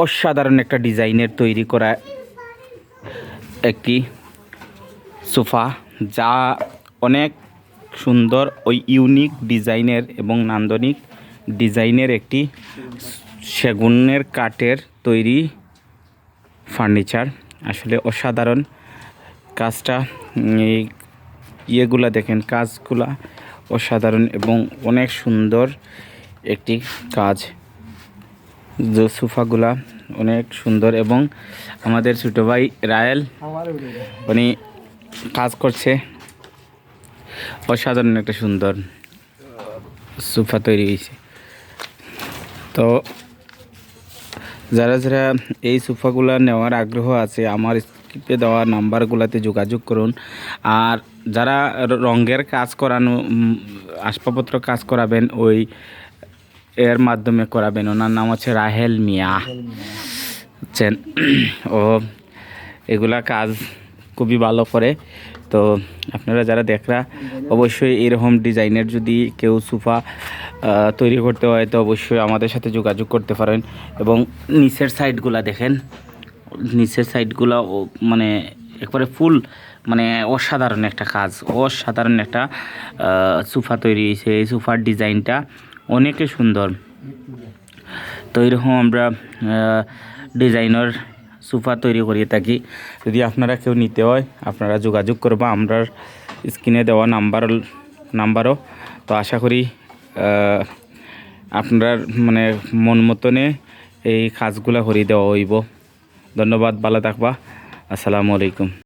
অসাধারণ একটা ডিজাইনের তৈরি করা একটি সোফা, যা অনেক সুন্দর ওই ইউনিক ডিজাইনের এবং নান্দনিক ডিজাইনের একটি সেগুনের কাঠের তৈরি ফার্নিচার। আসলে অসাধারণ কাজটা ইয়েগুলা দেখেন, কাজগুলা অসাধারণ এবং অনেক সুন্দর একটি কাজ। যে সোফাগুলা অনেক সুন্দর এবং আমাদের ছোটো ভাই রায়েল, উনি কাজ করছে। অসাধারণ একটা সুন্দর সোফা তৈরি হয়েছে। তো যারা যারা এই সোফাগুলা নেওয়ার আগ্রহ আছে, আমার স্ক্রিপে দেওয়া নাম্বারগুলোতে যোগাযোগ করুন। আর যারা রঙের কাজ করানো আসবাবপত্র কাজ করাবেন, ওই এর মাধ্যমে করাবেন। ওনার নাম হচ্ছে রাহেল মিয়া। বুঝছেন ও, এগুলা কাজ খুবই ভালো করে। তো আপনারা যারা দেখরা, অবশ্যই এরকম ডিজাইনের যদি কেউ সোফা তৈরি করতে হয়, তো অবশ্যই আমাদের সাথে যোগাযোগ করতে পারেন। এবং নিচের সাইডগুলা দেখেন, নিচের সাইডগুলো মানে একবারে ফুল মানে অসাধারণ একটা কাজ, অসাধারণ একটা সোফা তৈরি হয়েছে। এই সোফার ডিজাইনটা অনেকে সুন্দর। তো এরকম আমরা ডিজাইনার সোফা তৈরি করিয়ে থাকি। যদি আপনারা কেউ নিতে হয়, আপনারা যোগাযোগ করবা। আমরা স্ক্রিনে দেওয়া নাম্বার, নাম্বারও। তো আশা করি আপনার মানে মন মতনে এই কাজগুলা করিয়ে দেওয়া হইব। ধন্যবাদ, ভালো থাকবা। আসসালামু আলাইকুম।